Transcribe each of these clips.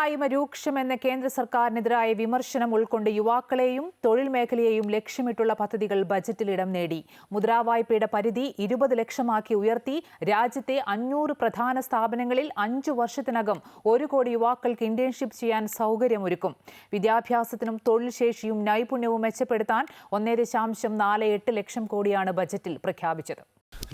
തൊഴിലില്ലായ്മ രൂക്ഷമെന്ന കേന്ദ്ര സർക്കാരിനെതിരായ വിമർശനം ഉൾക്കൊണ്ട് യുവാക്കളെയും തൊഴിൽ മേഖലയെയും ലക്ഷ്യമിട്ടുള്ള പദ്ധതികൾ ബജറ്റിൽ ഇടം നേടി. മുദ്രാ വായ്പയുടെ പരിധി ഇരുപത് ലക്ഷമാക്കി ഉയർത്തി. രാജ്യത്തെ അഞ്ഞൂറ് പ്രധാന സ്ഥാപനങ്ങളിൽ അഞ്ചു വർഷത്തിനകം ഒരു കോടി യുവാക്കൾക്ക് ഇന്റേൺഷിപ്പ് ചെയ്യാൻ സൗകര്യമൊരുക്കും. വിദ്യാഭ്യാസത്തിനും തൊഴിൽ ശേഷിയും നൈപുണ്യവും മെച്ചപ്പെടുത്താൻ ഒന്നേ ദശാംശം നാല് എട്ട് ലക്ഷം കോടിയാണ് ബജറ്റിൽ പ്രഖ്യാപിച്ചത്.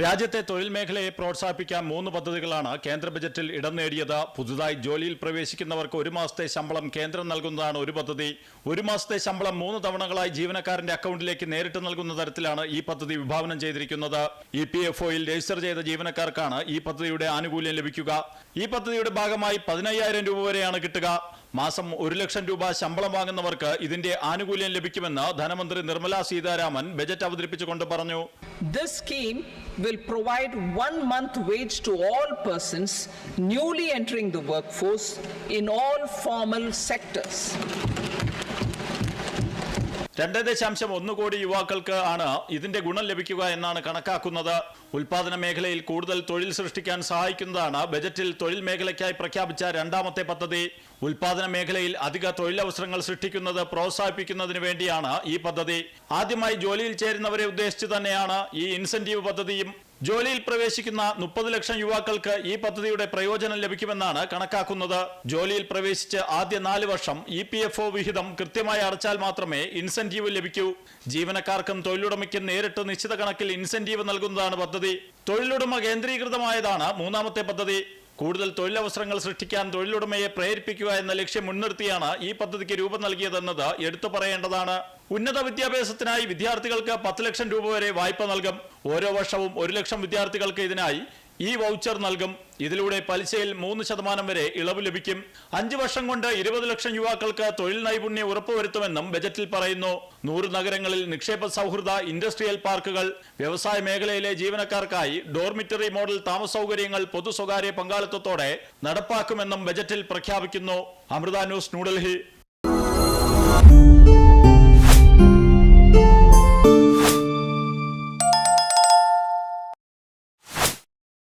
രാജ്യത്തെ തൊഴിൽ മേഖലയെ പ്രോത്സാഹിപ്പിക്കാൻ മൂന്ന് പദ്ധതികളാണ് കേന്ദ്ര ബജറ്റിൽ ഇടം നേടിയത്. പുതുതായി ജോലിയിൽ പ്രവേശിക്കുന്നവർക്ക് ഒരു മാസത്തെ ശമ്പളം കേന്ദ്രം നൽകുന്നതാണ് ഒരു പദ്ധതി. ഒരു മാസത്തെ ശമ്പളം മൂന്ന് തവണകളായി ജീവനക്കാരന്റെ അക്കൗണ്ടിലേക്ക് നേരിട്ട് നൽകുന്ന തരത്തിലാണ് ഈ പദ്ധതി വിഭാവനം ചെയ്തിരിക്കുന്നത്. ഇ പി എഫ് ഒയിൽ രജിസ്റ്റർ ചെയ്ത ജീവനക്കാർക്കാണ് ഈ പദ്ധതിയുടെ ആനുകൂല്യം ലഭിക്കുക. ഈ പദ്ധതിയുടെ ഭാഗമായി പതിനയ്യായിരം രൂപ വരെയാണ് കിട്ടുക. മാസം ഒരു ലക്ഷം രൂപ ശമ്പളം വാങ്ങുന്നവർക്ക് ഇതിന്റെ ആനുകൂല്യം ലഭിക്കുമെന്ന് ധനമന്ത്രി നിർമ്മലാ സീതാരാമൻ ബജറ്റ് അവതരിപ്പിച്ചുകൊണ്ട് പറഞ്ഞു This scheme will provide one month wage to all persons newly entering the workforce in all formal sectors. രണ്ട് ദശാംശം ഒന്ന് കോടി യുവാക്കൾക്ക് ആണ് ഇതിന്റെ ഗുണം ലഭിക്കുക എന്നാണ് കണക്കാക്കുന്നത്. ഉൽപാദന മേഖലയിൽ കൂടുതൽ തൊഴിൽ സൃഷ്ടിക്കാൻ സഹായിക്കുന്നതാണ്. ബജറ്റിൽ തൊഴിൽ മേഖലയ്ക്കായി പ്രഖ്യാപിച്ച രണ്ടാമത്തെ പദ്ധതി. ഉൽപാദന മേഖലയിൽ അധിക തൊഴിലവസരങ്ങൾ സൃഷ്ടിക്കുന്നത് പ്രോത്സാഹിപ്പിക്കുന്നതിന് വേണ്ടിയാണ് ഈ പദ്ധതി. ആദ്യമായി ജോലിയിൽ ചേരുന്നവരെ ഉദ്ദേശിച്ചു തന്നെയാണ് ഈ ഇൻസെന്റീവ് പദ്ധതിയും ജോലിയിൽ പ്രവേശിക്കുന്ന മുപ്പത് ലക്ഷം യുവാക്കൾക്ക് ഈ പദ്ധതിയുടെ പ്രയോജനം ലഭിക്കുമെന്നാണ് കണക്കാക്കുന്നത്. ജോലിയിൽ പ്രവേശിച്ച് ആദ്യ നാല് വർഷം ഇ പി എഫ് ഒ വിഹിതം കൃത്യമായി അടച്ചാൽ മാത്രമേ ഇൻസെന്റീവ് ലഭിക്കൂ. ജീവനക്കാർക്കും തൊഴിലുടമയ്ക്കും നേരിട്ട് നിശ്ചിത കണക്കിൽ ഇൻസെന്റീവ് നൽകുന്നതാണ് പദ്ധതി. തൊഴിലുടമ കേന്ദ്രീകൃതമായതാണ് മൂന്നാമത്തെ പദ്ധതി. കൂടുതൽ തൊഴിലവസരങ്ങൾ സൃഷ്ടിക്കാൻ തൊഴിലുടമയെ പ്രേരിപ്പിക്കുക എന്ന ലക്ഷ്യം മുൻനിർത്തിയാണ് ഈ പദ്ധതിക്ക് രൂപം നൽകിയതെന്നത് എടുത്തു പറയേണ്ടതാണ്. ഉന്നത വിദ്യാഭ്യാസത്തിനായി വിദ്യാർത്ഥികൾക്ക് പത്ത് ലക്ഷം രൂപ വരെ വായ്പ നൽകും. ഓരോ വർഷവും ഒരു ലക്ഷം വിദ്യാർത്ഥികൾക്ക് ഇതിനായി ഈ വൗച്ചർ നൽകും. ഇതിലൂടെ പലിശയിൽ മൂന്ന് ശതമാനം വരെ ഇളവ് ലഭിക്കും. അഞ്ചു വർഷം കൊണ്ട് ഇരുപത് ലക്ഷം യുവാക്കൾക്ക് തൊഴിൽ നൈപുണ്യം ഉറപ്പുവരുത്തുമെന്നും ബജറ്റിൽ പറയുന്നു. നൂറ് നഗരങ്ങളിൽ നിക്ഷേപ സൗഹൃദ ഇൻഡസ്ട്രിയൽ പാർക്കുകൾ വ്യവസായ മേഖലയിലെ ജീവനക്കാർക്കായി ഡോർമിറ്ററി മോഡൽ താമസ സൗകര്യങ്ങൾ പൊതു സ്വകാര്യ പങ്കാളിത്തത്തോടെ നടപ്പാക്കുമെന്നും ബജറ്റിൽ പ്രഖ്യാപിക്കുന്നു. അമൃത ന്യൂസ് ന്യൂഡൽഹി.